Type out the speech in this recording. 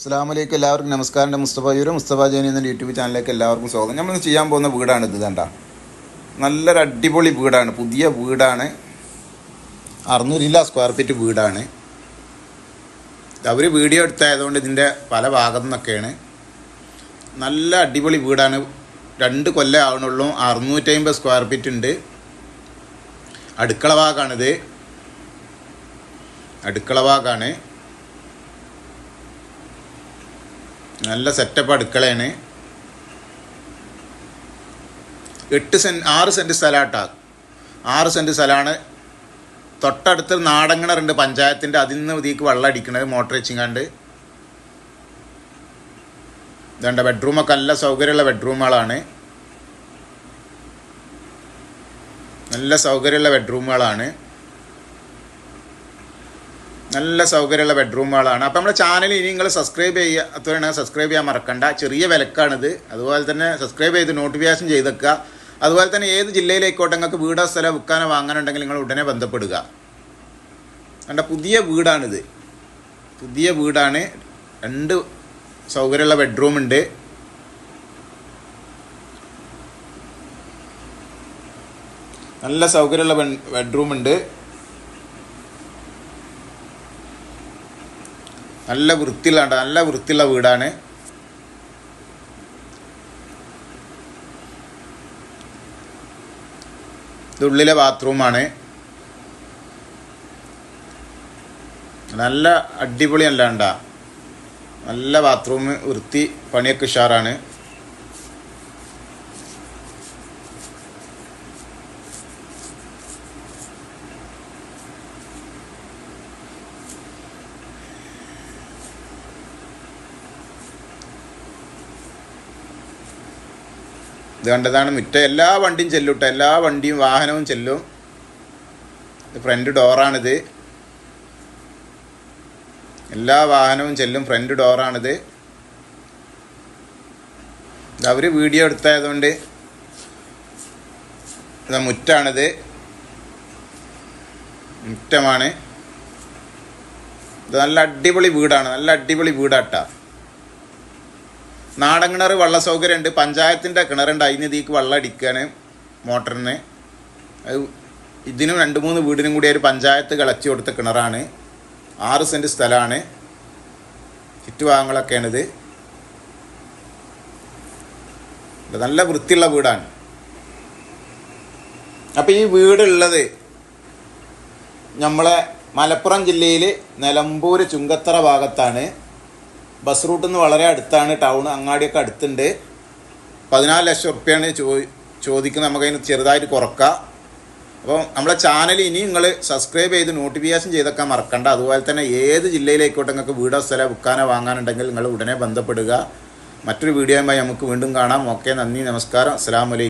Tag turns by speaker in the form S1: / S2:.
S1: അസ്സാം വലൈക്കും എല്ലാവർക്കും നമസ്കാരം. മുസ്തഫ യൂര് മുസ്തഫ ജോനി എന്ന യൂട്യൂബ് ചാനലിലേക്ക് എല്ലാവർക്കും സ്വാഗതം. നമ്മൾ ചെയ്യാൻ പോകുന്ന വീടാണ് ഇത് കണ്ട. നല്ലൊരു അടിപൊളി വീടാണ്. പുതിയ വീടാണ്. അറുന്നൂറില്ല സ്ക്വയർ ഫീറ്റ് വീടാണ്. അവർ വീഡിയോ എടുത്തായതുകൊണ്ട് ഇതിന്റെ പല ഭാഗത്തു നിന്നൊക്കെയാണ്. നല്ല അടിപൊളി വീടാണ്. രണ്ട് കൊല്ലം ആവണുള്ളൂ. അറുന്നൂറ്റമ്പത് സ്ക്വയർ ഫീറ്റ് ഉണ്ട്. അടുക്കള ഭാഗമാണിത് അടുക്കള ഭാഗമാണ് നല്ല സെറ്റപ്പ് അടുക്കളയാണ്. എട്ട് സെന്റ് ആറ് സെന്റ് സ്ഥലമാട്ടാ ആറ് സെന്റ് സ്ഥലമാണ് തൊട്ടടുത്ത് നാടങ്ങണറുണ്ട് പഞ്ചായത്തിന്റെ അതിൽ നിന്ന് ഇതിക്ക് വെള്ളം അടിക്കണത് മോട്ടർ വെച്ചിങ്ങാണ്ട്. ഇതുണ്ട് ബെഡ്റൂമൊക്കെ നല്ല സൗകര്യമുള്ള ബെഡ്റൂമുകളാണ് നല്ല സൗകര്യമുള്ള ബെഡ്റൂമുകളാണ് നല്ല സൗകര്യമുള്ള ബെഡ്റൂമുകളാണ് അപ്പോൾ നമ്മുടെ ചാനൽ ഇനി നിങ്ങൾ സബ്സ്ക്രൈബ് ചെയ്യാത്തവരാണ് സബ്സ്ക്രൈബ് ചെയ്യാൻ മറക്കണ്ട. ചെറിയ വിലക്കാണിത്. അതുപോലെ തന്നെ സബ്സ്ക്രൈബ് ചെയ്ത് നോട്ടിഫിക്കേഷൻ ചെയ്തേക്കുക. അതുപോലെ തന്നെ ഏത് ജില്ലയിലേക്കോട്ടെ നിങ്ങൾക്ക് വീടോ സ്ഥലം വിൽക്കാനോ വാങ്ങാനുണ്ടെങ്കിൽ നിങ്ങൾ ഉടനെ ബന്ധപ്പെടുക. കണ്ട പുതിയ വീടാണിത്. പുതിയ വീടാണ്. രണ്ട് സൗകര്യമുള്ള ബെഡ്റൂമുണ്ട് നല്ല സൗകര്യമുള്ള ബെഡ്റൂം നല്ല വൃത്തിയുള്ള നല്ല വൃത്തിയുള്ള വീടാണ്. ഇതുള്ളിലെ ബാത്റൂമാണ്. നല്ല അടിപൊളി അല്ലാണ്ട. നല്ല ബാത്റൂം വൃത്തി പണിയൊക്കെ ഉഷാറാണ്. ഇത് കണ്ടതാണ് മുറ്റം എല്ലാ വണ്ടിയും ചെല്ലും കേട്ടോ എല്ലാ വണ്ടിയും വാഹനവും ചെല്ലും. ഇത് ഫ്രണ്ട് ഡോറാണിത് എല്ലാ വാഹനവും ചെല്ലും ഫ്രണ്ട് ഡോറാണിത് അവർ വീഡിയോ എടുത്തായതുകൊണ്ട് ഇതാ മുറ്റാണിത്. മുറ്റമാണ്. ഇത് നല്ല അടിപൊളി വീടാണ്. നല്ല അടിപൊളി വീടാട്ടാ. നാടൻ കിണർ വെള്ള സൗകര്യമുണ്ട് പഞ്ചായത്തിന്റെ കിണറുണ്ട്. അതിന് ഇതിക്ക് വെള്ളം അടിക്കുകയാണ് മോട്ടറിന്. അത് ഇതിനും രണ്ട് മൂന്ന് വീടിനും കൂടി ഒരു പഞ്ചായത്ത് കിളച്ചു കൊടുത്ത കിണറാണ്. ആറ് സെന്റ് സ്ഥലമാണ്. ചുറ്റുഭാഗങ്ങളൊക്കെയാണിത്. നല്ല വൃത്തിയുള്ള വീടാണ്. അപ്പോൾ ഈ വീടുള്ളത് നമ്മളെ മലപ്പുറം ജില്ലയിൽ നിലമ്പൂർ ചുങ്കത്തറ ഭാഗത്താണ്. ബസ് റൂട്ടിൽ നിന്ന് വളരെ അടുത്താണ്. ടൗൺ അങ്ങാടിയൊക്കെ അടുത്തുണ്ട്. പതിനാല് ലക്ഷം റുപ്യാണ് ചോ ചോദിക്കുന്നത് നമുക്കതിന് ചെറുതായിട്ട് കുറക്കാം. അപ്പോൾ നമ്മളെ ചാനൽ ഇനി നിങ്ങൾ സബ്സ്ക്രൈബ് ചെയ്ത് നോട്ടിഫിക്കേഷൻ ചെയ്തൊക്കെ മറക്കണ്ട. അതുപോലെ തന്നെ ഏത് ജില്ലയിലേക്കോട്ടെ നിങ്ങൾക്ക് വീടോ സ്ഥലം വിൽക്കാനോ വാങ്ങാനുണ്ടെങ്കിൽ നിങ്ങൾ ഉടനെ ബന്ധപ്പെടുക. മറ്റൊരു വീഡിയോയുമായി നമുക്ക് വീണ്ടും കാണാം. ഓക്കെ നന്ദി നമസ്കാരം. അസ്സാം വലൈക്കും